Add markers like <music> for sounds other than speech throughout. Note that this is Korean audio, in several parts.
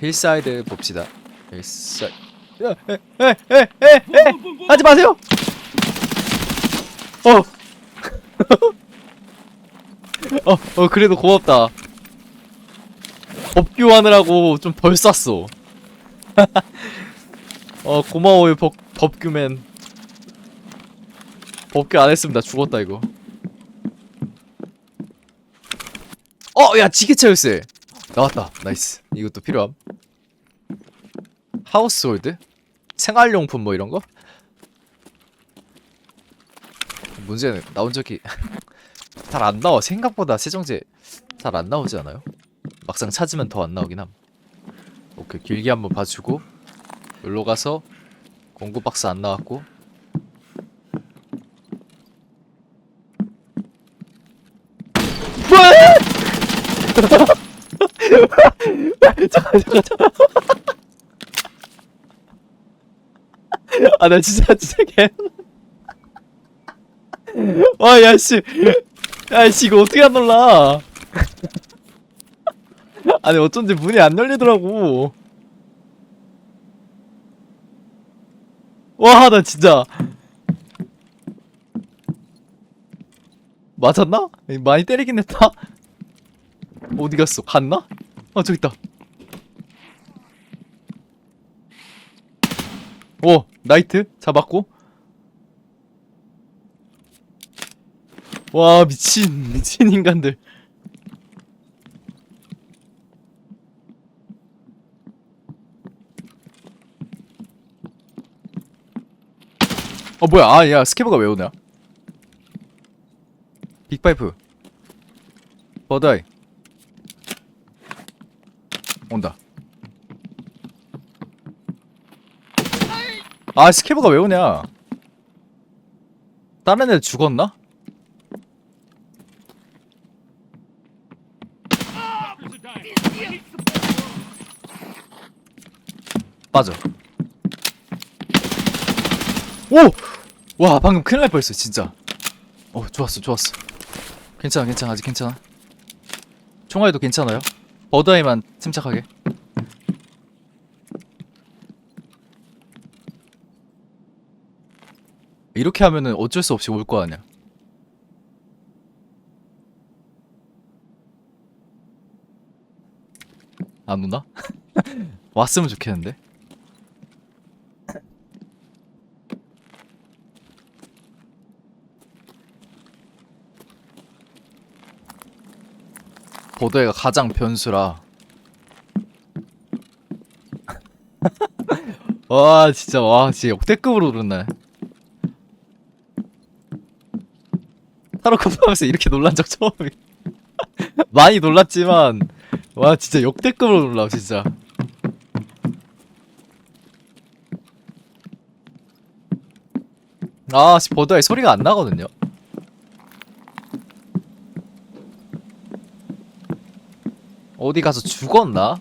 힐사이드 봅시다. 힐사이드. 야, 에, 에, 에, 에, 에, 하지 마세요. 어. <laughs> 어, 어, 그래도 고맙다. 법규하느라고 좀벌 쐈어. <laughs> 어, 고마워요, 법, 법규맨. 법규 안 했으면 나 죽었다, 이거. 어, 야, 지게차 열쇠. 나왔다. 나이스. 이것도 필요함. 하우스홀드? 생활용품 뭐 이런 거? 문제는 나온 적이 잘 안 나와. 생각보다 세정제 잘 안 나오지 않아요? 막상 찾으면 더 안 나오긴 함. 오케이 길게 한번 봐주고 여기로 가서 공구 박스 안 나왔고 <laughs> 아나 진짜 진짜 개 와, 야, 씨. 야, 씨, 이거 어떻게 안 놀라? 아니, 어쩐지 문이 안 열리더라고. 와, 나 진짜. 맞았나? 많이 때리긴 했다. 어디 갔어? 갔나? 어, 저기 있다. 오, 나이트? 잡았고. 와 미친 <laughs> 미친 인간들. 어 뭐야? 아 야 스케브가 왜 오냐? 빅파이프. 버다이 온다 아 스케브가 왜 오냐 다른 애 죽었나? 빠져. 오! 와, 방금 큰일 날 뻔했어, 진짜. 어, 좋았어, 좋았어. 괜찮아, 괜찮아, 아직 괜찮아. 총알도 괜찮아요. 버드아이만 침착하게. 이렇게 하면은 어쩔 수 없이 올 거 아니야. 안 오나? <laughs> 왔으면 좋겠는데. 보드가 가장 변수라. <laughs> 와 진짜 와 진짜 역대급으로 오르네. 타로코 하면서 이렇게 놀란 적 처음이. <laughs> 많이 놀랐지만 와 진짜 역대급으로 놀라 진짜. 아, 씨, 버드에 소리가 안 나거든요. 어디 가서 죽었나?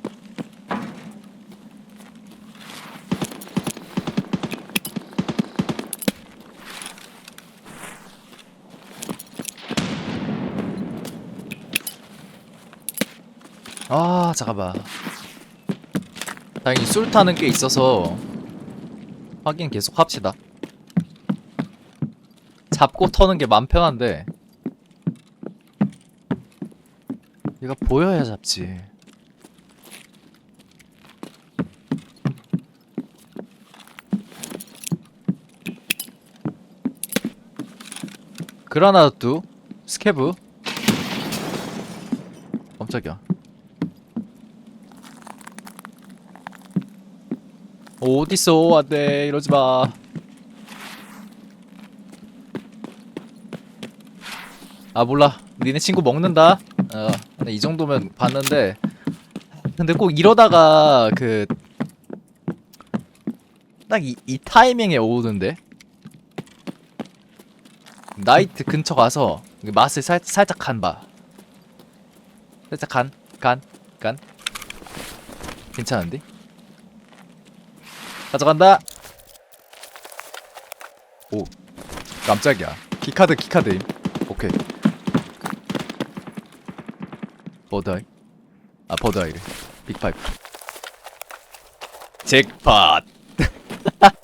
아, 잠깐만. 다행히 술 타는 게 있어서 확인 계속 합시다. 잡고 터는 게 맘 편한데 얘가 보여야 잡지. 그라나두? 스케브? 깜짝이야. 어딨어? 안돼. 이러지마. 아 몰라. 니네 친구 먹는다. 어 이 정도면 봤는데 근데 꼭 이러다가 그 딱 이 이 타이밍에 오는데 나이트 근처 가서 맛을 살, 살짝 간봐. 살짝 간 간 간. 괜찮은데? 가져간다. 오 깜짝이야. 키카드 키카드임. 오케이 버드아이 아 버드아이래 빅파이프 잭팟. <laughs>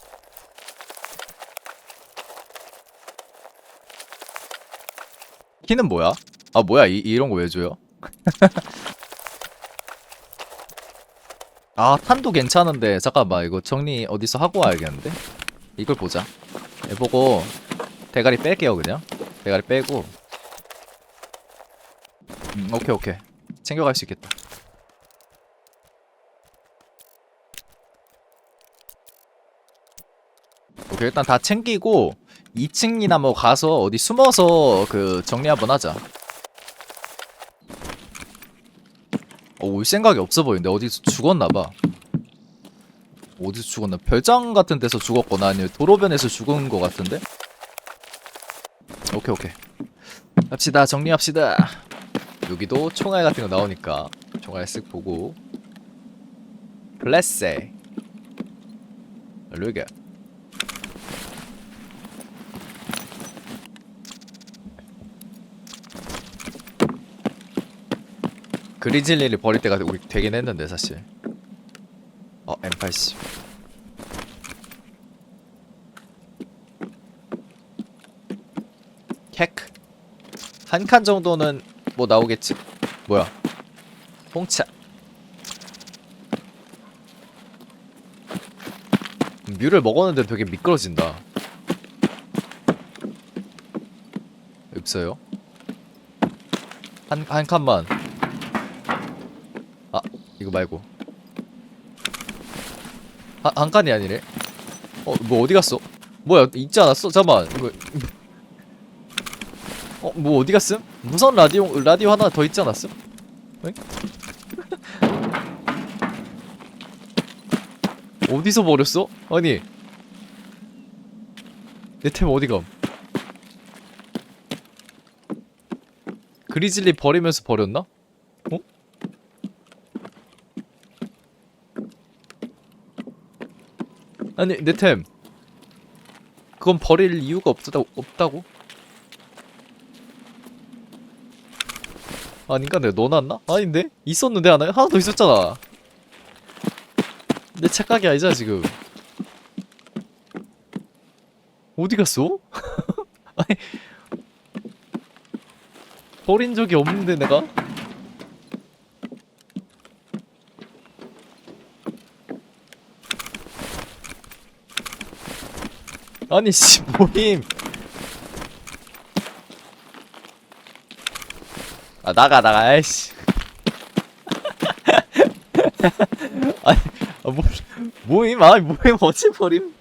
키는 뭐야? 아 뭐야 이, 이런 거 왜 줘요? <laughs> 아 탄도 괜찮은데 잠깐만 이거 정리 어디서 하고 와야겠는데? 이걸 보자 해보고 대가리 뺄게요 그냥 대가리 빼고 음 오케이 오케이 챙겨갈 수 있겠다. 오케이 일단 다 챙기고 2층이나 뭐 가서 어디 숨어서 그 정리 한번 하자. 어, 올 생각이 없어 보이는데 어디서 죽었나봐. 어디서 죽었나? 별장 같은 데서 죽었거나 아니면 도로변에서 죽은 거 같은데? 오케이 오케이. 합시다 정리합시다 여기도 총알 같은 거 나오니까 총알 쓱 보고. 플레세 루게 그리즐리를 버릴 때가 우리 되긴 했는데 사실. 어 M80 캐크. 한칸 정도는 뭐 나오겠지? 뭐야? 홍차. 뮤를 먹었는데 되게 미끄러진다. 없어요? 한, 한 칸만. 아 이거 말고. 아, 한 칸이 아니래 어 뭐 어디 갔어? 뭐야 있지 않았어? 잠깐만 이거 어 뭐 어디 갔음? 무선 라디오 라디오 하나 더 있지 않았음? 에? 어디서 버렸어? 아니. 내 템 어디감? 그리즐리 버리면서 버렸나? 어? 아니 내 템. 그건 버릴 이유가 없다, 없다고? 아닌가 내가 넣어놨나? 아닌데? 있었는데 하나? 하나 더 있었잖아 내 착각이 아니잖아 지금 어디 갔어? <laughs> 아니 버린 적이 없는데 내가? 아니 씨 <laughs> 모임 아 나가 나가 아이씨. <laughs> 아니 아, 뭐, 모임? 아 모임? 어찌 버림